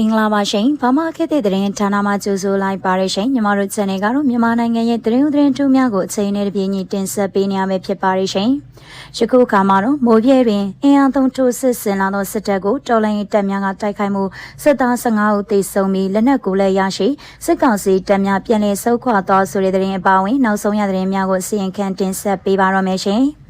မင်္ဂလာပါရှင်။ဘာမှအခက်တဲ့သတင်းဌာနမှကြိုဆိုလိုက်ပါရရှင်။ညီမတို့ channel ကတော့မြန်မာနိုင်ငံရဲ့သတင်းဥသတင်းထူးများကိုအချိန်နဲ့တပြေးညီတင်ဆက်ပေးနေရမယ့်ဖြစ်ပါရရှင်။ယခုအခါမှာတော့မိုးပြဲတွင်အင်အားသုံးထိုးစစ်ဆင်လာသောစစ်တပ်ကိုတော်လိုင်းတပ်များကတိုက်ခိုက်မှုစစ်သား15ဦးသေဆုံးပြီးလက်နက်ကိုလည်းရရှိစစ်ကောင်စီတပ်များပြန်လည်ဆုတ်ခွာသွားဆိုတဲ့သတင်းအပါအဝင်နောက်ဆုံးရသတင်းများကိုစီရင်ခံတင်ဆက်ပေးပါရမယ်ရှင်။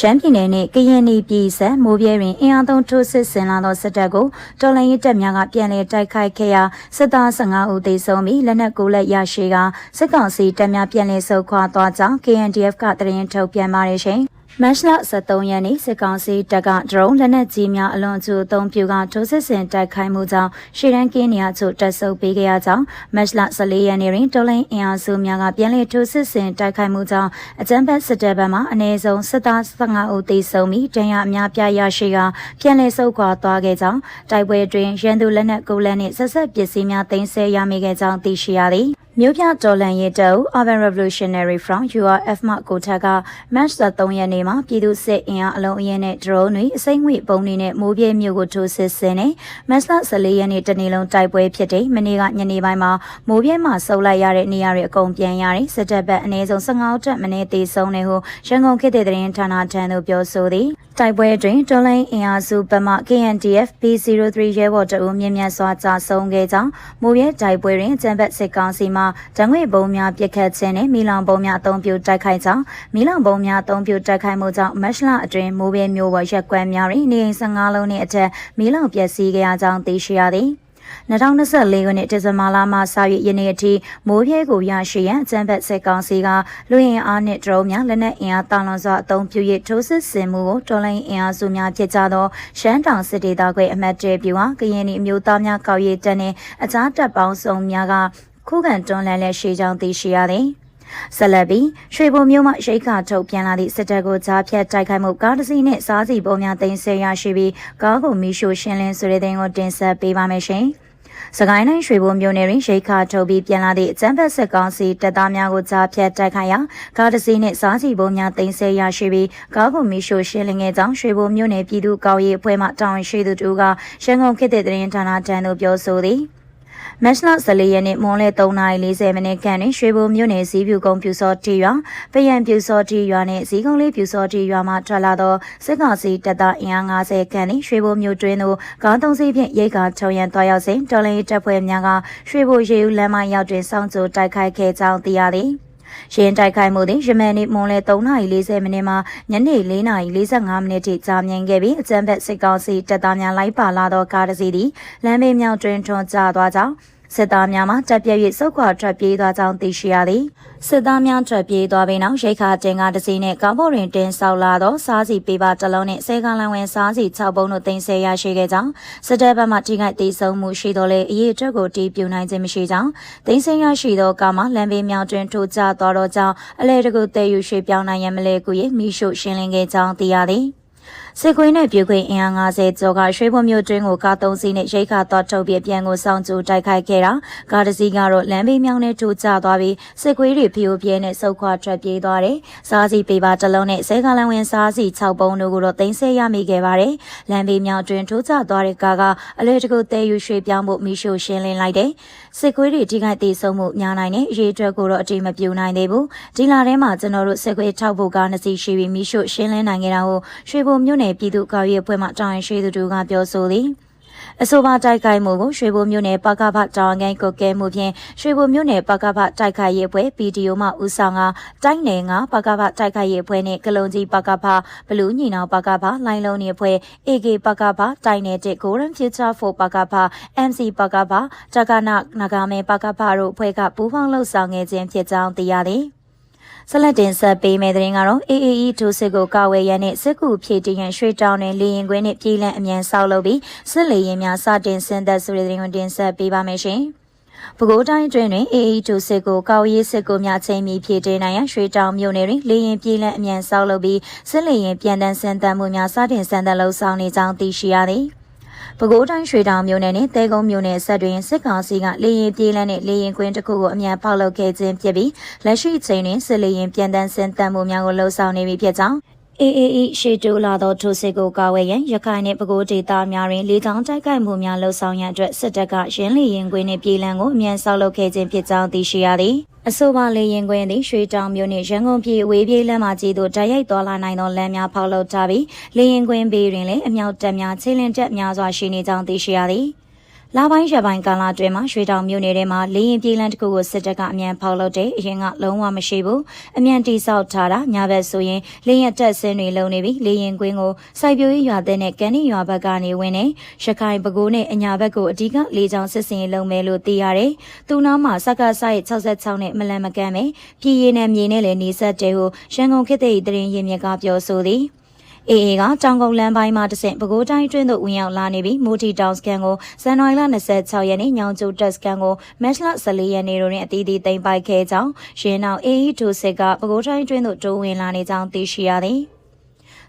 ရှမ်းပြည်နယ်နဲ့ကရင်ပြည်ဆက်မိုးပြဲတွင်အင်အားသုံးထိုးစစ်ဆင်လာသောစစ်တပ်ကိုတော်လှန်ရေးတပ်များကပြန်လည်တိုက်ခိုက်ခဲ့ရာစစ်သား15ဦးသေဆုံးပြီးလက်နက်ကိုလက်ရရှိကစစ်ကောင်စီတပ်များပြန်လည်ဆုတ်ခွာသွားကြောင်း KNDF ကသတင်းထုတ်ပြန်ပါတယ်ရှင်။ မတ်လ23ရက်နေ့စစ်ကောင်စီတပ်ကဒရုန်းလက်နက်ကြီးများအလွန်ကျူအုံပြုကထိုးစစ်ဆင်တိုက်ခိုက်မှုကြောင့်ရှေ့တန်းကင်းနေရာချို့တက်ဆုပ်ပေးခဲ့ရကြောင်းမတ်လ14ရက်နေ့တွင်တော်လိုင်းအင်အားစုများကပြန်လည်ထိုးစစ်ဆင်တိုက်ခိုက်မှုကြောင့်အကြမ်းဖက်စစ်တပ်ဘက်မှအနည်းဆုံးစစ်သား15ဦးသေဆုံးပြီးတန်ရာအများပြားရရှိကပြန်လည်ဆုတ်ခွာသွားခဲ့ကြောင်းတိုက်ပွဲတွင်ရန်သူလက်နက်ကိုလက်နှင့်ဆက်ဆက်ပစ္စည်းများတင်ဆက်ရမိခဲ့ကြောင်းသိရှိရသည် မြို့ပြတော်လန်ရေးတုပ် Urban Revolutionary Front URF မှကိုထက်ကမတ်လ3ရက်နေ့မှာပြည်သူစစ်အင်အားအလုံးအင်းနဲ့ဒရုန်းတွေအစိမ့်ငွေပုံတွေနဲ့မိုးပြဲမြို့ကိုထိုးစစ်ဆင်နေမတ်လ14ရက်နေ့တနေ့လုံးတိုက်ပွဲဖြစ်တဲ့မနေ့ကညနေပိုင်းမှာမိုးပြဲမှာဆုပ်လိုက်ရတဲ့နေရာတွေအကုန်ပြန်ရတယ်စစ်တပ်ဘက်အနည်းဆုံး15ဦးတက်မနေ့သေဆုံးနေဟုရန်ကုန်ခေတ်တဲ့သတင်းဌာနထံသို့ပြောဆိုသည် တိုက်ပွဲတွင်တော်လိုင်းအင်အားစုပမ KNDF B03 ရဲဘော်တအုပ်မြင့်မြတ်စွာကြာဆုံးခဲ့ကြောင်းမိုးရဲတိုက်ပွဲတွင်ကျန်းဘက်စစ်ကောင်စီမှဓာငွေပုံများပစ်ခတ်ခြင်းနဲ့မီလောင်ပုံများအုံပြုတိုက်ခိုက်ကြောင်းမီလောင်ပုံများအုံပြုတိုက်ခိုက်မှုကြောင့်မတ်လအတွင်းမိုးရဲမျိုးပေါ်ရက်ကွက်များတွင်နေအိမ်15လုံးနှင့်အထက်မီလောင်ပျက်စီးခဲ့ရကြောင်းသိရှိရသည် 2024ခုနှစ်ဒီဇင်ဘာလမှစ၍ယနေ့အထိမိုးပြဲကိုရရှိရန်အကြံဖက်စစ်ကောင်စီကလူရင်အားနှင့်ဒရုန်းများလက်နက်အင်အားတောင်းလွန်စွာအုံပြု၍ထိုးစစ်ဆင်မှုကိုတော်လိုင်းအင်အားစုများဖြစ်ကြသောရှမ်းတောင်စစ်ဒေသခွဲအမတ်တေပြူဟာကရင်ပြည်မျိုးသားများကောက်ရည်တပ်နှင့်အခြားတပ်ပေါင်းစုံများကခုခံတွန်းလှန်လက်ရှိကြောင်းသိရှိရသည် ဆက်လက်ပြီးရွှေဘုံမြို့မှရိတ်ခါထုတ်ပြန်လာသည့်စစ်တပ်ကိုကြားဖြတ်တိုက်ခိုက်မှုကားတစ်စီးနဲ့စားစီပုံများတင်ဆက်ရရှိပြီးကားကိုမီးရှို့ရှင်းလင်းဆိုတဲ့တဲ့ကိုတင်ဆက်ပေးပါမယ်ရှင်။စကိုင်းတိုင်းရွှေဘုံမြို့နယ်တွင်ရိတ်ခါထုတ်ပြီးပြန်လာသည့်အကြမ်းဖက်စစ်ကောင်စီတပ်သားများကိုကြားဖြတ်တိုက်ခိုက်ရာကားတစ်စီးနှင့်စားစီပုံများတင်ဆက်ရရှိပြီးကားကိုမီးရှို့ရှင်းလင်းခဲ့ကြောင်းရွှေဘုံမြို့နယ်ပြည်သူ့ကောက်ရေးအဖွဲ့မှတာဝန်ရှိသူတို့ကရန်ကုန်ခေတ်တဲ့သတင်းဌာနထံသို့ပြောဆိုသည် မတ်လ14ရက်နေ့မွန်းလယ်3:40မိနစ်ခန့်တွင်ရွှေဘိုမြို့နယ်စည်းပြူကုန်းပြူစောတီရွာပယံပြူစောတီရွာနှင့်စည်းကုန်းလေးပြူစောတီရွာမှထွက်လာသောစစ်ကောင်စီတပ်သားအင်အား50ခန့်နှင့်ရွှေဘိုမြို့တွင်သို့ကားသုံးစီးဖြင့်ရိတ်ကာချုံရန်တွားရောက်စဉ်တော်လင်းတပ်ဖွဲ့များကရွှေဘိုရေဦးလမ်းမရောက်တွင်စောင့်ကြိုတိုက်ခိုက်ခဲ့ကြောင်းသိရသည် ရင်တိုက်ခိုက်မှုသည်ယမန်နေ့မွန်လယ်3:40မိနစ်မှညနေ4:45မိနစ်ထိကြာမြင့်ခဲ့ပြီးအကြမ်းဖက်စစ်ကောင်စီတပ်သားများလိုက်ပါလာသောကားတစ်စီးသည်လမ်းဘေးမြောက်တွင်ထွန်ကျသွားကြောင်း စစ်သားများမှတပ်ပြည့်၍စုခွာထွက်ပြေးသွားကြောင်းသိရှိရသည်စစ်သားများထွက်ပြေးသွားပြီးနောက်ရိတ်ခါတင်ကားတစ်စီးနဲ့ကားပေါ်တွင်တင်ဆောက်လာသောစားစီပေးပါတစ်လုံးနဲ့ဆဲကလန်ဝင်စားစီ6ပုံတို့တင်ဆက်ရရှိခဲ့ကြောင်းစစ်တပ်ဘက်မှထိခိုက်ဒေဆုံးမှုရှိတော်လဲအရေးအတွက်ကိုတီးပြူနိုင်ခြင်းမရှိကြောင်းတင်ဆက်ရရှိသောကားမှလမ်းဘေးမြောင်တွင်ထိုးကျသွားတော့ကြောင်းအလဲတကူတည်ယူရွှေ့ပြောင်းနိုင်ရန်မလဲကူ၍မိရှုရှင်းလင်းခဲ့ကြောင်းသိရသည် စစ်ခွေးနဲ့ပြူခွေအင်အား90ကျော်ကရွှေဘုံမြို့တွင်းကိုကားသုံးစီးနဲ့ရိတ်ခါတော့ထုတ်ပြီးပြန်ကိုစောင့်ကြိုတိုက်ခိုက်ခဲ့တာကားတစ်စီးကတော့လမ်းဘေးမြောင်းနဲ့ထိုးကျသွားပြီးစစ်ခွေးတွေဖီယိုပြဲနဲ့စုပ်ခွာထွက်ပြေးသွားတယ်။စားစီပေးပါတစ်လုံးနဲ့ဆဲကလန်ဝင်စားစီ6ပုံတို့ကိုတော့တင်ဆက်ရမိခဲ့ပါတယ်။လမ်းဘေးမြောင်းတွင်ထိုးကျသွားတဲ့ကားကအလဲတကူတဲယူရွှေပြောင်းဖို့မိရှို့ရှင်းလင်းလိုက်တယ်။စစ်ခွေးတွေထိခိုက်သေးဆုံးမှုများနိုင်တဲ့အရေးအတွက်ကိုတော့အတိမပြူနိုင်သေးဘူး။ဒီလာထဲမှာကျွန်တော်တို့စစ်ခွေးထောက်ဖို့ကားနှစ်စီးရှိပြီးမိရှို့ရှင်းလင်းနိုင်ခဲ့တာကိုရွှေဘုံမြို့နယ်ပြည်သူ့ကောက်ရေးအဖွဲ့မှတာဝန်ရှိသူတို့ကပြောဆိုသည်အဆိုပါတိုက်ခိုက်မှုကိုရွှေဘိုမြို့နယ်ပကဖတောင်ငိုင်းကုတ်ကဲမှုဖြင့်ရွှေဘိုမြို့နယ်ပကဖတိုက်ခိုက်ရေးအဖွဲ့ PDO မှဦးဆောင်ကတိုက်နယ်ကပကဖတိုက်ခိုက်ရေးအဖွဲ့နှင့်ကလုံကြီးပကဖဘလူးညီနောင်ပကဖလိုင်းလုံးနေအဖွဲ့ AK ပကဖတိုက်နယ်တဲ့ Golden Future for ပကဖ MC ပကဖတက္ကနာနဂါမဲပကဖတို့အဖွဲ့ကပူးပေါင်းလှုပ်ဆောင်ငယ်ခြင်းဖြစ်ကြောင်းသိရသည် ဆက်လက်တင်ဆက်ပေးမယ့်သတင်းကတော့ AAE ထိုးစစ်ကိုကာဝယ်ရန်နဲ့စစ်ကူဖြည့်တည်ရန်ရွှေတောင်းတွင်လေရင်ခွင်းနဲ့ပြည်လန့်အမြန်ဆောက်လုပ်ပြီးစစ်လေရင်များစတင်ဆင်းသက်ဆိုတဲ့သတင်းကိုတင်ဆက်ပေးပါမယ်ရှင်။ပဲခူးတိုင်းတွင်တွင် AA ထိုစစ်ကိုကောက်ရေးစစ်ကိုများချိန်မီဖြည့်တင်းနိုင်ရန်ရွှေတောင်မြို့နယ်တွင်လေရင်ပြည်လန့်အမြန်ဆောက်လုပ်ပြီးစစ်လေရင်ပြန်တန်းဆင်းသက်မှုများစတင်ဆန်းသက်လှုပ်ဆောင်နေကြောင်းသိရှိရသည်။ ပဲခူးတိုင်းရွှေတောင်မြို့နယ်နဲ့တဲကုန်းမြို့နယ်ဆက်တွင်စစ်ကောင်စီကလေရင်ပြေးလန်းနဲ့လေရင်ကွင်းတစ်ခုကိုအမြန်ဖောက်လုပ်ခဲ့ခြင်းဖြစ်ပြီးလက်ရှိချိန်တွင်စစ်လေရင်ပြန်တန်းဆင်းတမ်းမှုများကိုလှုံ့ဆော်နေပြီဖြစ်ကြောင်း AAE ရှေ့တိုးလာသောထိုးစစ်ကိုကာဝယ်ရန်ရခိုင်နှင့်ပဲခူးဒေသများတွင်လေကြောင်းတိုက်ခိုက်မှုများလှုပ်ဆောင်ရန်အတွက်စစ်တပ်ကရင်းလီရင်ကွင်းနှင့်ပြည်လံကိုအမြန်ဆောက်လုပ်ခဲ့ခြင်းဖြစ်ကြောင်းသိရှိရသည်အဆိုပါလေရင်ကွင်းသည်ရွှေတောင်မြို့နှင့်ရန်ကုန်ပြည်အဝေးပြေးလမ်းမကြီးသို့တိုက်ရိုက်သွားလာနိုင်သောလမ်းများဖောက်လုပ်ထားပြီးလေရင်ကွင်းဘေးတွင်လည်းအမြောက်တပ်များခြေလင်းတပ်များစွာရှိနေကြောင်းသိရှိရသည် လာပိုင်းရပိုင်းကာလအတွင်းမှာရွှေတောင်မြို့နယ်ထဲမှာလေရင်ပြည်လန်းတစ်ခုကိုစစ်တပ်ကအမြန်ဖောက်လုပ်တဲ့အရင်ကလုံးဝမရှိဘူးအမြန်တိဆောက်ထားတာညဘက်ဆိုရင်လေရင်တက်ဆင်းတွေလုံနေပြီးလေရင်ကွင်းကိုစိုက်ပျိုးရေးရွာတဲ့နဲ့ကန်နီရွာဘက်ကနေဝင်နေရခိုင်ပဲခူးနဲ့အညာဘက်ကိုအဓိကလေကြောင်းစစ်စင်ရေးလုပ်မယ်လို့သိရတယ်။သူနာမှာစက္ကစိုက်66နဲ့မလန်မကမ်းပဲပြည်ရည်နဲ့မြေနဲ့လည်းနေဆက်တဲကိုရန်ကုန်ခေတ်သစ်တရင်ရင်မြစ်ကပြောဆိုသည်။ အေအေကတောင်ကုန်းလမ်းပိုင်းမှာတဆင့်ပဲခူးတိုင်းတွင်းသို့ဝင်ရောက်လာနေပြီးမိုတီတောင်စကန်ကိုဇန်နဝါရီလ26ရက်နေ့ညောင်ကျိုတက်စကန်ကိုမတ်လ14ရက်နေ့တွင်အသီးသီးသိမ်းပိုက်ခဲ့ကြောင်းရင်းနောက်အေအေထိုစစ်ကပဲခူးတိုင်းတွင်းသို့တိုးဝင်လာနေကြောင်းသိရှိရသည်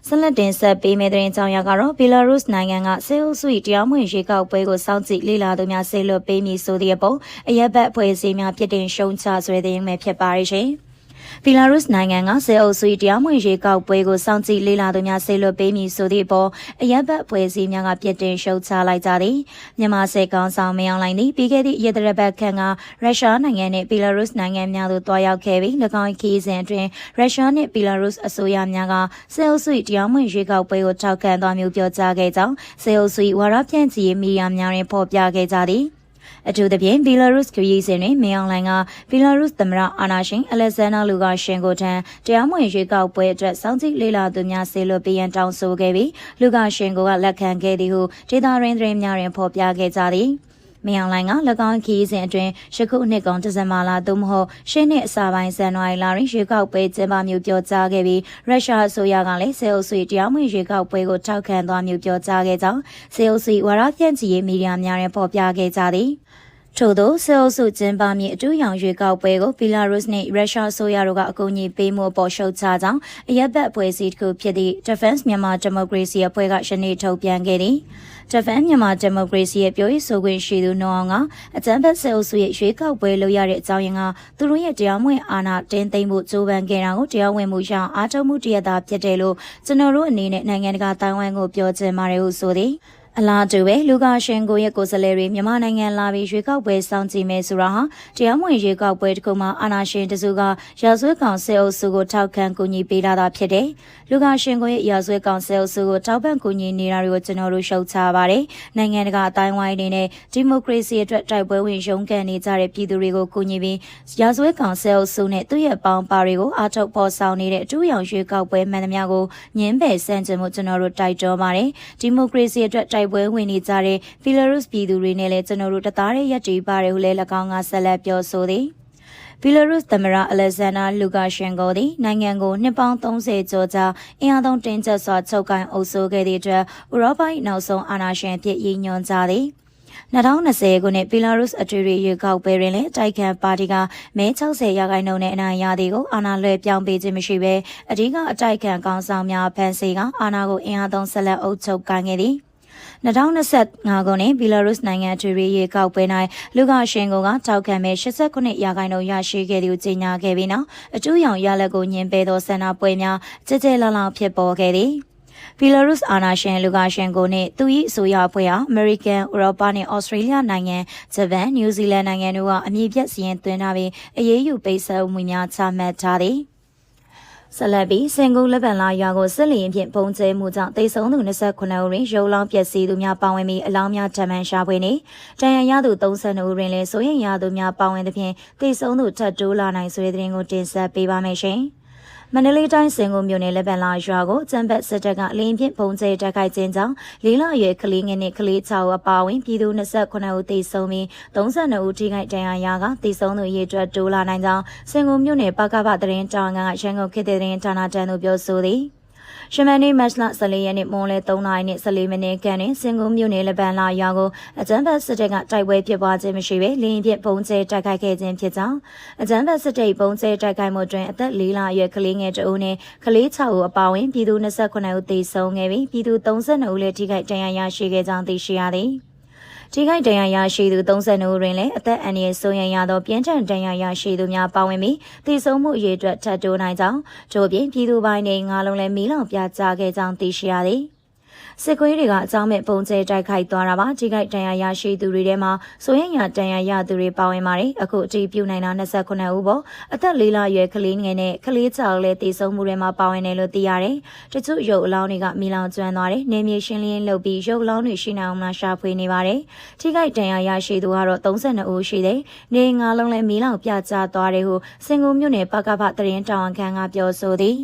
ဆလတ်တင်ဆက်ပေးမယ့်တဲ့ကြောင်ရကတော့ဘီလာရုစ်နိုင်ငံကဆေးအုပ်စုတရားမဝင်ရေကောက်ပွဲကိုစောင့်ကြည့်လေ့လာသူများဆေးလွတ်ပေးမည်ဆိုသည့်အပေါ်အရက်ဘက်အဖွဲ့အစည်းများပြစ်တင်ရှုံချဆွဲတဲ့ရင်ပဲဖြစ်ပါရရှင်။ ဘီလာရုစ်နိုင်ငံကဆဲအုပ်စုတရားမဝင်ရေကောက်ပွဲကိုစောင့်ကြည့်လေ့လာသူများဆေးလွတ်ပေးမည်ဆိုသည့်အပေါ်အရက်ဘတ်ဖွဲ့စည်းများကပြစ်တင်ရှုတ်ချလိုက်ကြသည်မြန်မာစစ်ကောင်ဆောင်မယောင်လိုင်းသည်ပြီးခဲ့သည့်ရတရဘတ်ခန့်ကရုရှားနိုင်ငံနှင့်ဘီလာရုစ်နိုင်ငံများသို့တွားရောက်ခဲ့ပြီး၎င်းခီးစဉ်အတွင်းရုရှားနှင့်ဘီလာရုစ်အစိုးရများကဆဲအုပ်စုတရားမဝင်ရေကောက်ပွဲကိုထောက်ခံသွားမျိုးပြောကြားခဲ့ကြောင်းဆဲအုပ်စုဝါရဖြန့်ချီရေးမီဒီယာများတွင်ဖော်ပြခဲ့ကြသည် အထူးသဖြင့်ဘီလာရုစ်ခရီးစဉ်တွင်မင်းအောင်လှိုင်ကဘီလာရုစ်သမ္မတအာနာရှင်အလက်ဇန်နာလူကရှင်ကိုထံတရားမဝင်ရွေးကောက်ပွဲအတွက်စောင့်ကြည့်လေ့လာသူများဆေလွတ်ပေးရန်တောင်းဆိုခဲ့ပြီးလူကရှင်ကိုကလက်ခံခဲ့သည်ဟုဒေတာရင်းသတင်းများတွင်ဖော်ပြခဲ့ကြသည် မယောင်လိုင်းက၎င်းခီးစဉ်အတွင်းယခုနှစ်ကောင်ဒီဇင်ဘာလသို့မဟုတ်ရှေ့နှစ်အစပိုင်းဇန်နဝါရီလတွင်ရွေးကောက်ပွဲကျင်းပမျိုးပြောကြားခဲ့ပြီးရုရှားအစိုးရကလည်းစေအုပ်စုတရားမဝင်ရွေးကောက်ပွဲကိုထောက်ခံသွားမျိုးပြောကြားခဲ့ကြောင်းစေအုပ်စုဝါရဖြန့်ချီရေးမီဒီယာများတွင်ဖော်ပြခဲ့ကြသည် ထို့သောဆဲအုပ်စုကျင်းပမည့်အတူရောင်ရွေးကောက်ပွဲကိုဘီလာရုစ်နှင့်ရုရှားဆိုရတို့ကအကူအညီပေးမှုပေါ်ရှုတ်ချကြောင်းအရက်ဘတ်အဖွဲ့အစည်းတစ်ခုဖြစ်သည့် Defense Myanmar Democracy အဖွဲ့ကယနေ့ထုတ်ပြန်ခဲ့သည်။ဂျပန်မြန်မာဒီမိုကရေစီရဲ့ပြောရေးဆိုခွင့်ရှိသူနော်အောင်ကအကြမ်းဖက်ဆဲအုပ်စုရဲ့ရွေးကောက်ပွဲလုပ်ရတဲ့အကြောင်းရင်းကသူတို့ရဲ့တရားမဝင်အာဏာတင်းသိမ်းမှုကြိုးပမ်းခဲ့တာကိုတရားဝင်မှုရအောင်အားထုတ်မှုတရတာဖြစ်တယ်လို့ကျွန်တော်တို့အနေနဲ့နိုင်ငံတကာတိုင်ဝမ်ကိုပြောချင်ပါတယ်ဟုဆိုသည်။ အလားတူပဲလူကာရှင်ကိုရဲ့ကိုယ်စားလှယ်တွေမြန်မာနိုင်ငံလာပြီးရွေးကောက်ပွဲစောင့်ကြည့်မယ်ဆိုတာဟာတရားမဝင်ရွေးကောက်ပွဲတစ်ခုမှာအာဏာရှင်တစုကရာဇဝတ်ကောင်ဆဲအုပ်စုကိုထောက်ခံကူညီပေးလာတာဖြစ်တယ်။လူကာရှင်ကိုရဲ့ရာဇဝတ်ကောင်ဆဲအုပ်စုကိုထောက်ပံ့ကူညီနေတာတွေကိုကျွန်တော်တို့ရှုတ်ချပါတယ်။နိုင်ငံတကာအတိုင်းဝိုင်းအနေနဲ့ဒီမိုကရေစီအတွက်တိုက်ပွဲဝင်ရုန်းကန်နေကြတဲ့ပြည်သူတွေကိုကူညီပြီးရာဇဝတ်ကောင်ဆဲအုပ်စုနဲ့သူ့ရဲ့ပေါင်းပါတွေကိုအားထုတ်ဖော်ဆောင်နေတဲ့အထူးရောင်ရွေးကောက်ပွဲမှန်သမျှကိုညှင်းပယ်ဆန့်ကျင်မှုကျွန်တော်တို့တိုက်တွန်းပါတယ်။ဒီမိုကရေစီအတွက်တိုက်ပွဲဝင်နေကြတဲ့ဖီလာရုစ်ပြည်သူတွေနဲ့လည်းကျွန်တော်တို့တသားတည်းရက်တည်ပါတယ်ဟုလည်း၎င်းကဆက်လက်ပြောဆိုသည်ဘီလာရုစ်သမ္မတအလက်ဇန်နာလူကာရှင်ကိုသည်နိုင်ငံကိုနှစ်ပေါင်း30ကျော်ကြာအင်အားသုံးတင်းကျပ်စွာချုပ်ကိုင်အုပ်စိုးခဲ့သည့်အတွက်ဥရောပ၏နောက်ဆုံးအာဏာရှင်ဖြစ်ရည်ညွှန်းကြသည်2020ခုနှစ်ဘီလာရုစ်အထွေထွေရွေးကောက်ပွဲတွင်လည်းတိုက်ခံပါတီကမဲ60ရာခိုင်နှုန်းနဲ့အနိုင်ရသည်ကိုအာဏာလွှဲပြောင်းပေးခြင်းမရှိဘဲအဓိကအတိုက်ခံကောင်းဆောင်များဖန်ဆီးကအာဏာကိုအင်အားသုံးဆက်လက်အုပ်ချုပ်ကိုင်ခဲ့သည် 2025ခုနှစ်ဘီလာရုစ်နိုင်ငံထွေထွေရေကောက်ပွဲ၌လူကရှင်ကိုကတောက်ခံမဲ့89ရာခိုင်နှုန်းရရှိခဲ့သည်ကိုကြေညာခဲ့ပြီးနောက်အကျိုးရောင်ရလက်ကိုညှင်းပယ်သောဆန္ဒပွဲများကြကြဲလောင်လောင်ဖြစ်ပေါ်ခဲ့သည်ဘီလာရုစ်အာဏာရှင်လူကာရှင်ကိုနှင့်သူ၏အစိုးရအဖွဲ့ဟာအမေရိကန်၊ဥရောပနှင့်ဩစတြေးလျနိုင်ငံ၊ဂျပန်၊နယူးဇီလန်နိုင်ငံတို့ကအမည်ပြတ်စီရင်သွင်းထားပြီးအရေးယူပိတ်ဆို့မှုများချမှတ်ထားသည်။ ဆက်လက်ပြီးစင်ကူလက်ပံလာရွာကိုစစ်လီရင်ဖြင့်ပုံကျဲမှုကြောင့်တိတ်ဆုံးသူ29ဦးတွင်ရုပ်လောင်းပျက်စီးသူများပါဝင်ပြီးအလောင်းများထပ်မံရှာဖွေနေတန်ရန်ရသူ32ဦးတွင်လည်းစိုးရင်ရသူများပါဝင်သဖြင့်တိတ်ဆုံးသူထပ်တိုးလာနိုင်ဆိုတဲ့သတင်းကိုတင်ဆက်ပေးပါမယ်ရှင်။ မန္တလေးတိုင်းစင်ကုန်မြို့နယ်လက်ပံလာရွာကိုကျန်းပတ်စစ်တပ်ကလင်းဖြင့်ပုံကျဲတိုက်ခိုက်ခြင်းကြောင့်လေးလအရွယ်ကလေးငယ်နဲ့ကလေး6ဦးအပါအဝင်ပြည်သူ29ဦးသေဆုံးပြီး32ဦးထိခိုက်ဒဏ်ရာရကသေဆုံးသူရေအတွက်တိုးလာနိုင်ကြောင်းစင်ကုန်မြို့နယ်ပကပသတင်းတောင်ကရန်ကုန်ခေတ်တဲ့သတင်းဌာနတန်းတို့ပြောဆိုသည်။ ရှမန်နေမတ်လ14ရက်နေ့မွန်လဲ3နာရီနဲ့14မိနစ်ခန့်တွင်စင်ကုန်းမြို့နယ်လပန်လာရွာကိုအကြမ်းဖက်စစ်တပ်ကတိုက်ပွဲဖြစ်ပွားခြင်းမရှိဘဲလင်းပြပုံကျဲတိုက်ခိုက်ခဲ့ခြင်းဖြစ်ကြောင်းအကြမ်းဖက်စစ်တပ်ပုံကျဲတိုက်ခိုက်မှုတွင်အသက်၄လအရွယ်ကလေးငယ်တအုပ်နဲ့ကလေး6ဦးအပါအဝင်ပြည်သူ29ဦးသေဆုံးခဲ့ပြီးပြည်သူ32ဦးလည်းထိခိုက်ဒဏ်ရာရရှိခဲ့ကြောင်းသိရှိရသည် ထိခိုက်ဒဏ်ရာရရှိသူ32ဦးတွင်လည်းအသက်အန္တရာယ်ဆိုးရန်ရသောပြင်းထန်ဒဏ်ရာရရှိသူများပါဝင်ပြီးတည်ဆုံမှုအရေးအတွက်ထပ်တိုးနိုင်ကြောင်းထို့ပြင်ပြည်သူပိုင်းနေငါလုံးလည်းမီးလောင်ပြကြခဲ့ကြောင်းသိရှိရသည် စစ်ခွေးတွေကအကြောင်းမဲ့ပုံကျဲတိုက်ခိုက်သွားတာပါထိခိုက်ဒဏ်ရာရရှိသူတွေထဲမှာဆိုရင်ရဒဏ်ရာရသူတွေပါဝင်ပါတယ်အခုအတည်ပြုနိုင်တာ29ဦးပေါ့အသက်၄လအရွယ်ကလေးငယ်နဲ့ကလေးချောက်လည်းတည်ဆုံမှုတွေမှာပါဝင်တယ်လို့သိရတယ်တချို့ရုပ်အလောင်းတွေကမီလောင်ကျွမ်းသွားတယ်နေမြေရှင်းလင်းလုပ်ပြီးရုပ်အလောင်းတွေရှိနေအောင်မရှာဖွေနေပါတယ်ထိခိုက်ဒဏ်ရာရရှိသူကတော့32ဦးရှိတယ်နေငါလုံးလည်းမီလောင်ပြကျသွားတယ်ဟုစင်ကူမြို့နယ်ပကဖသတင်းတာဝန်ခံကပြောဆိုသည်